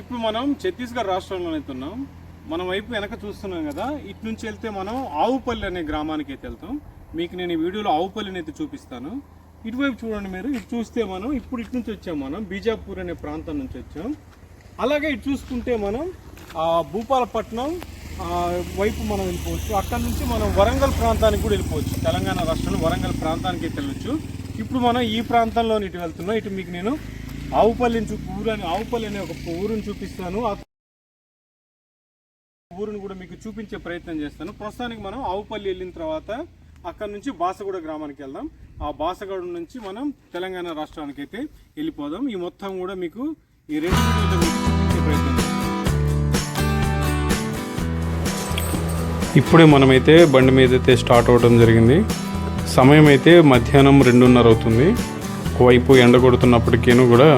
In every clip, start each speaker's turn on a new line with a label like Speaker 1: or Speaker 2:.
Speaker 1: ఇప్పుడు మనం ఛత్తీస్గఢ్ రాష్ట్రంలో అయితే ఉన్నాం. మనం వైపు వెనక చూస్తున్నాం కదా ఇటు నుంచి వెళ్తే మనం ఆవుపల్లి అనే గ్రామానికి అయితే వెళ్తాం. మీకు నేను ఈ వీడియోలో ఆవుపల్లిని అయితే చూపిస్తాను. ఇటువైపు చూడండి మీరు ఇటు చూస్తే మనం ఇప్పుడు ఇటు నుంచి వచ్చాం మనం బీజాపూర్ అనే ప్రాంతం నుంచి వచ్చాం. అలాగే ఇటు చూసుకుంటే మనం భూపాలపట్నం వైపు మనం వెళ్ళిపోవచ్చు. అక్కడ నుంచి మనం వరంగల్ ప్రాంతానికి కూడా వెళ్ళిపోవచ్చు. తెలంగాణ రాష్ట్రంలో వరంగల్ ప్రాంతానికి అయితే వెళ్ళొచ్చు. ఇప్పుడు మనం ఈ ప్రాంతంలో ఇటు వెళ్తున్నాం. ఇటు మీకు నేను ఆవుపల్లిని చూ ఊరు అని ఆవుపల్లి అనే ఒక ఊరుని చూపిస్తాను. ఆ ఊరుని కూడా మీకు చూపించే ప్రయత్నం చేస్తాను. ప్రస్తుతానికి మనం ఆవుపల్లి వెళ్ళిన తర్వాత అక్కడ నుంచి బాసగూడ గ్రామానికి వెళ్దాం. ఆ బాసగూడ నుంచి మనం తెలంగాణ రాష్ట్రానికి అయితే వెళ్ళిపోదాం. ఈ మొత్తం కూడా మీకు ఈ రెండు చూపించే ప్రయత్నం ఇప్పుడే మనమైతే బండి మీద అయితే స్టార్ట్ అవ్వడం జరిగింది. సమయం అయితే మధ్యాహ్నం రెండున్నర అవుతుంది. ఒకవైపు ఎండ కొడుతున్నప్పటికీను కూడా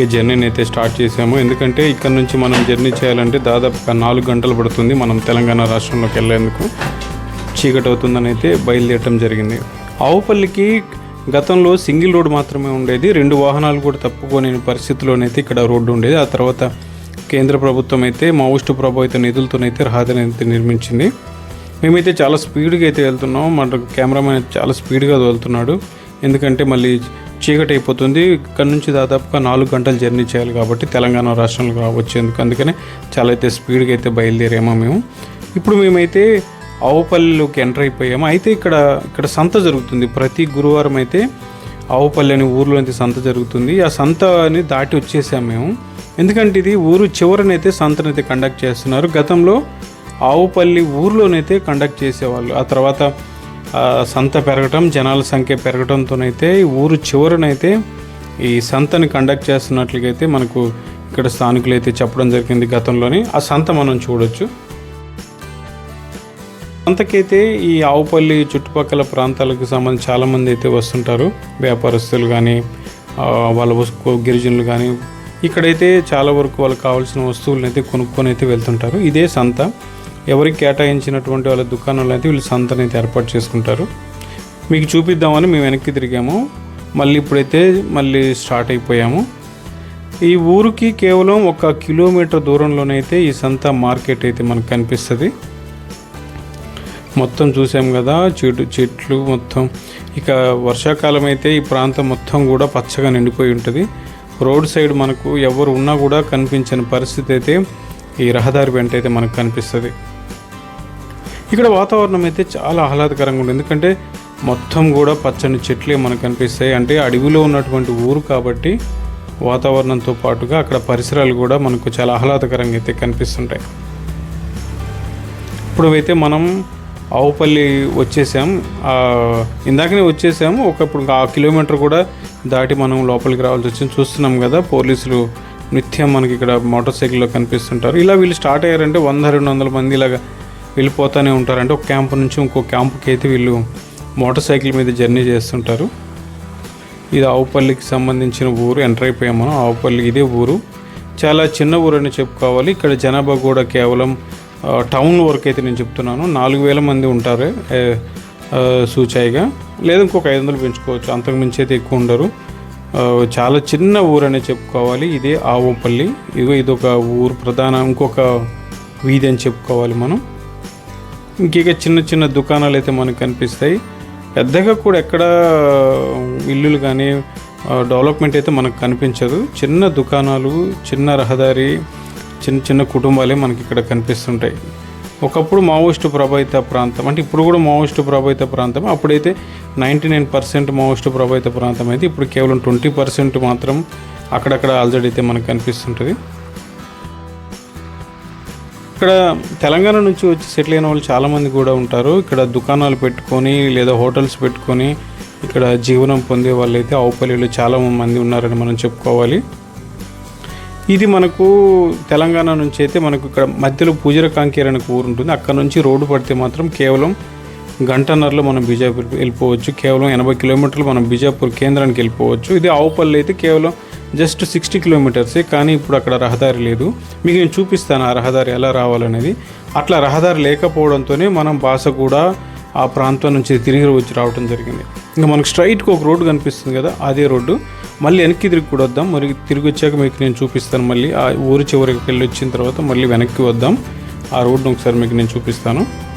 Speaker 1: ఈ జర్నీని అయితే స్టార్ట్ చేసాము ఎందుకంటే ఇక్కడ నుంచి మనం జర్నీ చేయాలంటే దాదాపు నాలుగు గంటలు పడుతుంది మనం తెలంగాణ రాష్ట్రంలోకి వెళ్ళేందుకు. చీకటి అవుతుందని అయితే బయలుదేరటం జరిగింది. ఆవుపల్లికి గతంలో సింగిల్ రోడ్ మాత్రమే ఉండేది. రెండు వాహనాలు కూడా తప్పుకోని పరిస్థితిలోనైతే ఇక్కడ రోడ్డు ఉండేది. ఆ తర్వాత కేంద్ర ప్రభుత్వం అయితే మావోయిస్టు ప్రభావిత నిధులతోనైతే రహదారిని అయితే నిర్మించింది. మేమైతే చాలా స్పీడ్గా అయితే వెళ్తున్నాం. మన కెమెరామెన్ చాలా స్పీడ్గా వెళ్తున్నాడు ఎందుకంటే మళ్ళీ చీకటి అయిపోతుంది. ఇక్కడ నుంచి దాదాపుగా నాలుగు గంటలు జర్నీ చేయాలి కాబట్టి తెలంగాణ రాష్ట్రంలో వచ్చేందుకు. అందుకనే చాలా అయితే స్పీడ్గా అయితే బయలుదేరామో మేము. ఇప్పుడు మేమైతే ఆవుపల్లిలోకి ఎంటర్ అయిపోయాము. అయితే ఇక్కడ ఇక్కడ సంత జరుగుతుంది. ప్రతి గురువారం అయితే ఆవుపల్లి అనే ఊర్లో అయితే సంత జరుగుతుంది. ఆ సంతని దాటి వచ్చేసాము మేము. ఎందుకంటే ఇది ఊరు చివరనైతే సంతనైతే కండక్ట్ చేస్తున్నారు. గతంలో ఆవుపల్లి ఊర్లోనైతే కండక్ట్ చేసేవాళ్ళు. ఆ తర్వాత సంత పెరగటం జనాల సంఖ్య పెరగటంతోనైతే ఊరు చివరనైతే ఈ సంతని కండక్ట్ చేస్తున్నట్లుగైతే మనకు ఇక్కడ స్థానికులు అయితే చెప్పడం జరిగింది గతంలోని. ఆ సంత మనం చూడొచ్చు. సంతకైతే ఈ ఆవుపల్లి చుట్టుపక్కల ప్రాంతాలకు సంబంధించి చాలామంది అయితే వస్తుంటారు. వ్యాపారస్తులు కానీ వాళ్ళ గిరిజనులు కానీ ఇక్కడైతే చాలా వరకు వాళ్ళకి కావాల్సిన వస్తువులను అయితే కొనుక్కొని అయితే వెళ్తుంటారు. ఇదే సంత. ఎవరికి కేటాయించినటువంటి వాళ్ళ దుకాణంలో అయితే వీళ్ళు సంతని అయితే ఏర్పాటు చేసుకుంటారు. మీకు చూపిద్దామని మేము వెనక్కి తిరిగాము. మళ్ళీ ఇప్పుడైతే మళ్ళీ స్టార్ట్ అయిపోయాము. ఈ ఊరికి కేవలం ఒక కిలోమీటర్ దూరంలోనైతే ఈ సంత మార్కెట్ అయితే మనకు కనిపిస్తుంది. మొత్తం చూసాం కదా చెట్టు చెట్లు మొత్తం. ఇక వర్షాకాలం అయితే ఈ ప్రాంతం మొత్తం కూడా పచ్చగా నిండిపోయి ఉంటుంది. రోడ్ సైడ్ మనకు ఎవరు ఉన్నా కూడా కనిపించని పరిస్థితి అయితే ఈ రహదారి వెంట అయితే మనకు కనిపిస్తుంది. ఇక్కడ వాతావరణం అయితే చాలా ఆహ్లాదకరంగా ఉంటుంది ఎందుకంటే మొత్తం కూడా పచ్చని చెట్లే మనకు కనిపిస్తాయి. అంటే అడవిలో ఉన్నటువంటి ఊరు కాబట్టి వాతావరణంతో పాటుగా అక్కడ పరిసరాలు కూడా మనకు చాలా ఆహ్లాదకరంగా అయితే కనిపిస్తుంటాయి. ఇప్పుడు అయితే మనం ఆవుపల్లి వచ్చేసాం. ఇందాకనే వచ్చేసాము. ఒక ఇప్పుడు ఆ కిలోమీటర్ కూడా దాటి మనం లోపలికి రావాల్సి వచ్చింది. చూస్తున్నాం కదా పోలీసులు నిత్యం మనకి ఇక్కడ మోటార్ సైకిల్లో కనిపిస్తుంటారు. ఇలా వీళ్ళు స్టార్ట్ అయ్యారంటే వంద రెండు వందల మంది ఇలాగా వెళ్ళిపోతూనే ఉంటారు అంటే ఒక క్యాంపు నుంచి ఇంకో క్యాంపుకి అయితే వీళ్ళు మోటార్ సైకిల్ మీద జర్నీ చేస్తుంటారు. ఇది ఆవుపల్లికి సంబంధించిన ఊరు ఎంటర్ అయిపోయాం మనం. ఆవుపల్లి ఇదే ఊరు. చాలా చిన్న ఊరు అని చెప్పుకోవాలి. ఇక్కడ జనాభా కూడా కేవలం టౌన్ వరకు అయితే నేను చెప్తున్నాను. నాలుగు వేల మంది ఉంటారు సూచాయిగా. లేదా ఇంకొక ఐదు వందలు పెంచుకోవచ్చు. అంతకు మించి అయితే ఎక్కువ ఉండరు. చాలా చిన్న ఊరు అనే చెప్పుకోవాలి. ఇదే ఆవుపల్లి. ఇదిగో ఇదొక ఊరు ప్రధాన ఇంకొక వీధి అని చెప్పుకోవాలి మనం. ఇంక చిన్న చిన్న దుకాణాలు అయితే మనకు కనిపిస్తాయి. పెద్దగా కూడా ఎక్కడ ఇల్లులు కానీ డెవలప్మెంట్ అయితే మనకు కనిపించదు. చిన్న దుకాణాలు చిన్న రహదారి చిన్న చిన్న కుటుంబాలే మనకి ఇక్కడ కనిపిస్తుంటాయి. ఒకప్పుడు మావోయిస్టు ప్రభావిత ప్రాంతం అంటే ఇప్పుడు కూడా మావోయిస్టు ప్రభావిత ప్రాంతం అప్పుడైతే నైంటీ నైన్ పర్సెంట్ మావోయిస్టు ప్రభావిత ప్రాంతం అయితే ఇప్పుడు కేవలం ట్వంటీ పర్సెంట్ మాత్రం అక్కడక్కడ ఆల్రెడీ అయితే మనకు కనిపిస్తుంటుంది. ఇక్కడ తెలంగాణ నుంచి వచ్చి సెటిల్ అయిన వాళ్ళు చాలామంది కూడా ఉంటారు. ఇక్కడ దుకాణాలు పెట్టుకొని లేదా హోటల్స్ పెట్టుకొని ఇక్కడ జీవనం పొందే వాళ్ళు అయితే ఆవుపల్లిలో చాలా మంది ఉన్నారని మనం చెప్పుకోవాలి. ఇది మనకు తెలంగాణ నుంచి అయితే మనకు ఇక్కడ మధ్యలో పూజర కాంకేర్ అనే ఊరు ఉంటుంది. అక్కడ నుంచి రోడ్డు పడితే మాత్రం కేవలం గంటన్నరలో మనం బీజాపూర్ వెళ్ళిపోవచ్చు. కేవలం ఎనభై కిలోమీటర్లు మనం బీజాపూర్ కేంద్రానికి వెళ్ళిపోవచ్చు. ఇది ఆవుపల్లి అయితే కేవలం జస్ట్ సిక్స్టీ కిలోమీటర్సే కానీ ఇప్పుడు అక్కడ రహదారి లేదు. మీకు నేను చూపిస్తాను ఆ రహదారి ఎలా రావాలనేది. అట్లా రహదారి లేకపోవడంతోనే మనం బాస కూడా ఆ ప్రాంతం నుంచి తిరిగి వచ్చి రావడం జరిగింది. ఇంకా మనకు స్ట్రైట్కి ఒక రోడ్డు కనిపిస్తుంది కదా అదే రోడ్డు. మళ్ళీ వెనక్కి తిరిగి కూడా వద్దాం. మరి తిరిగి వచ్చాక మీకు నేను చూపిస్తాను మళ్ళీ. ఆ ఊరి చివరికి వెళ్ళి వచ్చిన తర్వాత మళ్ళీ వెనక్కి వద్దాం. ఆ రోడ్డును ఒకసారి మీకు నేను చూపిస్తాను.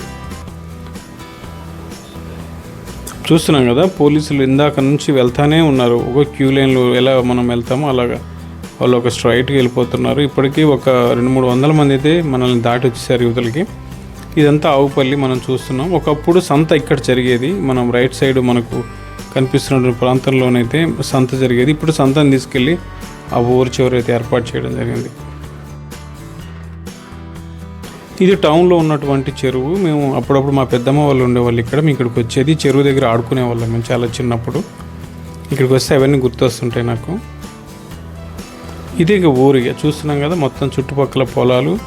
Speaker 1: చూస్తున్నాం కదా పోలీసులు ఇందాక నుంచి వెళ్తానే ఉన్నారు. ఒక క్యూ లైన్లో ఎలా మనం వెళ్తామో అలాగా. వాళ్ళు ఒక స్ట్రైట్కి వెళ్ళిపోతున్నారు. ఇప్పటికీ ఒక రెండు మూడు వందల మంది అయితే మనల్ని దాటి వచ్చేసారు యువతలకి. ఇదంతా ఆవుపల్లి మనం చూస్తున్నాం. ఒకప్పుడు సంత ఇక్కడ జరిగేది. మనం రైట్ సైడ్ మనకు కనిపిస్తున్న ప్రాంతంలోనైతే సంత జరిగేది. ఇప్పుడు సంతను తీసుకెళ్ళి ఆ ఊరు చివరైతే ఏర్పాటు చేయడం జరిగింది. ఇది టౌన్లో ఉన్నటువంటి చెరువు. మేము అప్పుడప్పుడు మా పెద్దమ్మ వాళ్ళు ఉండేవాళ్ళు ఇక్కడ. మేము ఇక్కడికి వచ్చేది చెరువు దగ్గర ఆడుకునే వాళ్ళం మేము చాలా చిన్నప్పుడు. ఇక్కడికి వస్తే అవన్నీ గుర్తొస్తుంటాయి నాకు. ఇది ఇక ఊరు ఇక. చూస్తున్నాం కదా మొత్తం చుట్టుపక్కల పొలాలు.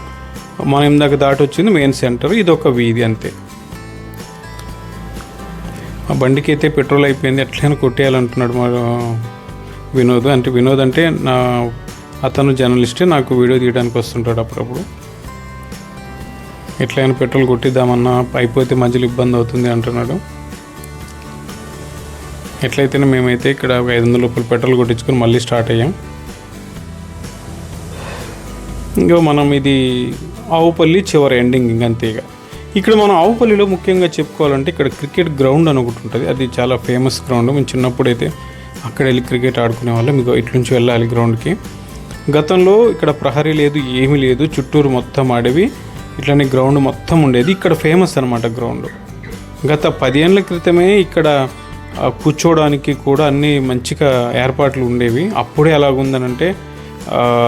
Speaker 1: మనం ఇందాక దాటి వచ్చింది మెయిన్ సెంటర్. ఇది ఒక వీధి అంతే. ఆ బండికి అయితే పెట్రోల్ అయిపోయింది. ఎట్లయినా కొట్టేయాలంటున్నాడు మా వినోద్. అంటే వినోద్ అంటే నా అతను జర్నలిస్టే నాకు వీడియో తీయడానికి వస్తుంటాడు అప్పుడప్పుడు. ఎట్లయినా పెట్రోల్ కొట్టిద్దామన్నా అయిపోతే మధ్యలో ఇబ్బంది అవుతుంది అంటున్నాడు. ఎట్లయితేనే మేమైతే ఇక్కడ ఒక ఐదు వందల రూపాయలు పెట్రోల్ కొట్టించుకొని మళ్ళీ స్టార్ట్ అయ్యాం. ఇంకా మనం ఇది ఆవుపల్లి చివరి ఎండింగ్ ఇంక అంతే ఇక. ఇక్కడ మనం ఆవుపల్లిలో ముఖ్యంగా చెప్పుకోవాలంటే ఇక్కడ క్రికెట్ గ్రౌండ్ అని ఒకటి ఉంటుంది. అది చాలా ఫేమస్ గ్రౌండ్. మేము చిన్నప్పుడు అయితే అక్కడ వెళ్ళి క్రికెట్ ఆడుకునే వాళ్ళం. మీకు ఇటు నుంచి వెళ్ళాలి గ్రౌండ్కి. గతంలో ఇక్కడ ప్రహరీ లేదు ఏమీ లేదు. చుట్టూరు మొత్తం అడవి. ఇట్లానే గ్రౌండ్ మొత్తం ఉండేది. ఇక్కడ ఫేమస్ అనమాట గ్రౌండ్. గత పదేళ్ళ క్రితమే ఇక్కడ కూర్చోవడానికి కూడా అన్ని మంచిగా ఏర్పాట్లు ఉండేవి. అప్పుడే ఎలాగుందనంటే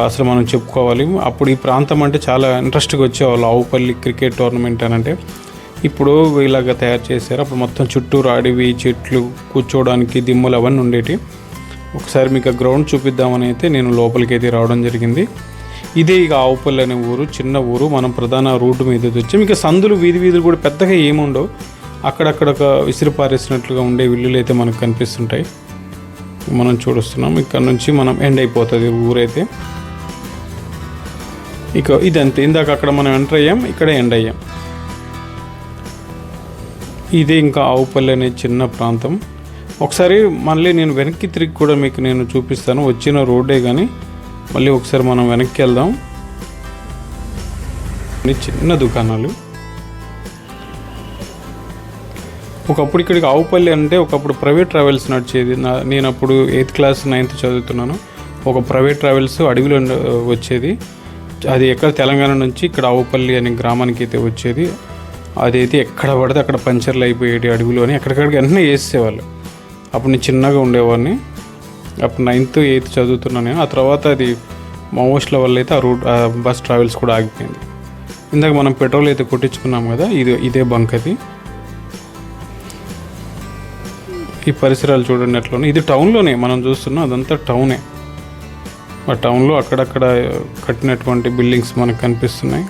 Speaker 1: అసలు మనం చెప్పుకోవాలి అప్పుడు ఈ ప్రాంతం అంటే చాలా ఇంట్రెస్ట్గా వచ్చేవాళ్ళు. ఆవుపల్లి క్రికెట్ టోర్నమెంట్ అని అంటే ఇప్పుడు ఇలాగ తయారు చేశారు. అప్పుడు మొత్తం చుట్టూరు అడవి చెట్లు కూర్చోవడానికి దిమ్మలు అవన్నీ ఉండేటి. ఒకసారి మీకు ఆ గ్రౌండ్ చూపిద్దామని అయితే నేను లోపలికి అయితే రావడం జరిగింది. ఇదే ఇక ఆవుపల్లి అనే ఊరు చిన్న ఊరు. మనం ప్రధాన రోడ్డు మీద వచ్చాం. ఇక సందులు వీధి వీధులు కూడా పెద్దగా ఏముండవు. అక్కడక్కడ ఒక విసిరి పారేసినట్లుగా ఉండే ఇల్లులు అయితే మనకు కనిపిస్తుంటాయి. మనం చూడొస్తున్నాం. ఇక్కడ నుంచి మనం ఎండ్ అయిపోతుంది ఊరైతే. ఇక ఇదంతే. ఇందాక అక్కడ మనం ఎంటర్ అయ్యాం ఇక్కడ ఎండ్ అయ్యాం. ఇదే ఇంకా ఆవుపల్లి అనే చిన్న ప్రాంతం. ఒకసారి మళ్ళీ నేను వెనక్కి తిరిగి కూడా మీకు నేను చూపిస్తాను. వచ్చిన రోడ్డే కానీ మళ్ళీ ఒకసారి మనం వెనక్కి వెళ్దాం. చిన్న దుకాణాలు. ఒకప్పుడు ఇక్కడికి ఆవుపల్లి అంటే ఒకప్పుడు ప్రైవేట్ ట్రావెల్స్ నడిచేది. నా నేను అప్పుడు ఎయిత్ క్లాస్ నైన్త్ చదువుతున్నాను. ఒక ప్రైవేట్ ట్రావెల్స్ అడవిలో వచ్చేది. అది ఎక్కడ? తెలంగాణ నుంచి ఇక్కడ ఆవుపల్లి అనే గ్రామానికి అయితే వచ్చేది. అదైతే ఎక్కడ పడితే అక్కడ పంచర్లు అయిపోయేటి అడవిలోని ఎక్కడికక్కడికి వెంటనే వేసేవాళ్ళు. అప్పుడు నేను చిన్నగా ఉండేవాడిని. అప్పుడు నైన్త్ ఎయిత్ చదువుతున్నాను నేను. ఆ తర్వాత అది మావోస్ట్ల వల్ల అయితే ఆ రూట్ ఆ బస్ ట్రావెల్స్ కూడా ఆగిపోయింది. ఇందాక మనం పెట్రోల్ అయితే కొట్టించుకున్నాం కదా ఇది ఇదే బంక్ అది. ఈ పరిసరాలు చూడండి ఇది టౌన్లోనే మనం చూస్తున్నాం అదంతా టౌనే ఆ టౌన్లో అక్కడక్కడ కట్టినటువంటి బిల్డింగ్స్ మనకు కనిపిస్తున్నాయి.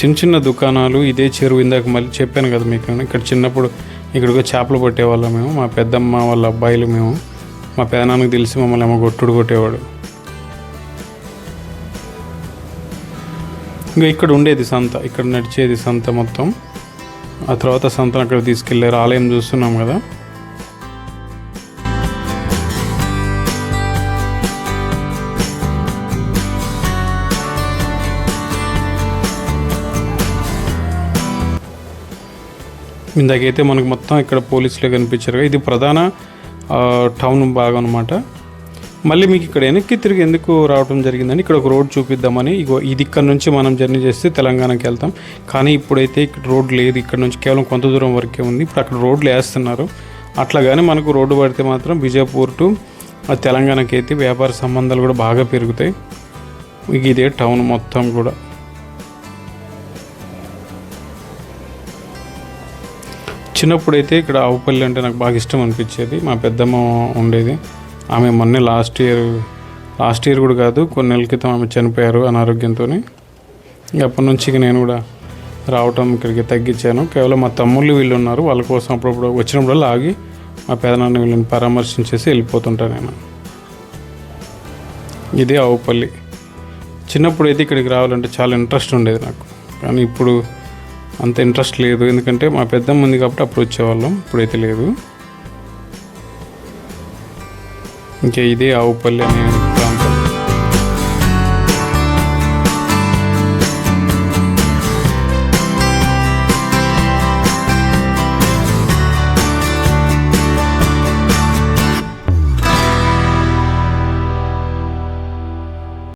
Speaker 1: చిన్న చిన్న దుకాణాలు ఇదే చెరువు ఇందాక మళ్ళీ చెప్పాను కదా మీకు. ఇక్కడ చిన్నప్పుడు ఇక్కడికి చేపలు పట్టేవాళ్ళం మేము. మా పెద్దమ్మ వాళ్ళ అబ్బాయిలు మేము. మా పెదనాన్నకి తెలిసి మమ్మల్ని ఏమో కొట్టుడు కొట్టేవాడు. ఇంకా ఇక్కడ ఉండేది సంత. ఇక్కడ నడిచేది సంత మొత్తం. ఆ తర్వాత సంతను అక్కడ తీసుకెళ్ళారు. ఆలయం చూస్తున్నాం కదా. ఇందాకైతే మనకు మొత్తం ఇక్కడ పోలీసులే కనిపించారు ఇది ప్రధాన టౌన్ భాగం అనమాట మళ్ళీ మీకు ఇక్కడ వెనక్కి తిరిగి ఎందుకు రావడం జరిగిందని ఇక్కడ ఒక రోడ్ చూపిద్దామని. ఇగో ఇది ఇక్కడ నుంచి మనం జర్నీ చేస్తే తెలంగాణకి వెళ్తాం. కానీ ఇప్పుడైతే ఇక్కడ రోడ్ లేదు. ఇక్కడ నుంచి కేవలం కొంత దూరం వరకే ఉంది. ఇప్పుడు అక్కడ రోడ్లు వేస్తున్నారు. అట్లాగానే మనకు రోడ్డు పడితే మాత్రం విజయపూర్ టు తెలంగాణకి అయితే వ్యాపార సంబంధాలు కూడా బాగా పెరుగుతాయి. ఇక ఇదే టౌన్ మొత్తం కూడా. చిన్నప్పుడైతే ఇక్కడ ఆవుపల్లి అంటే నాకు బాగా ఇష్టం అనిపించేది. మా పెద్దమ్మ ఉండేది. ఆమె మొన్నే లాస్ట్ ఇయర్ లాస్ట్ ఇయర్ కూడా కాదు కొన్ని నెలల క్రితం ఆమె చనిపోయారు అనారోగ్యంతో అప్పటి నుంచి నేను కూడా రావటం ఇక్కడికి తగ్గించాను. కేవలం మా తమ్ముళ్ళు వీళ్ళు ఉన్నారు. వాళ్ళ కోసం అప్పుడప్పుడు వచ్చినప్పుడల్లా ఆగి మా పెదనాన్న వీళ్ళని పరామర్శించేసి వెళ్ళిపోతుంటాను నేను. ఇదే ఆవుపల్లి. చిన్నప్పుడు అయితే ఇక్కడికి రావాలంటే చాలా ఇంట్రెస్ట్ ఉండేది నాకు. కానీ ఇప్పుడు అంత ఇంట్రెస్ట్ లేదు. ఎందుకంటే మా పెద్దమ్మ ఉంది కాబట్టి అప్పుడు వచ్చేవాళ్ళం. ఇప్పుడైతే లేదు. ఇంకా ఇదే ఆవు పల్లె అనే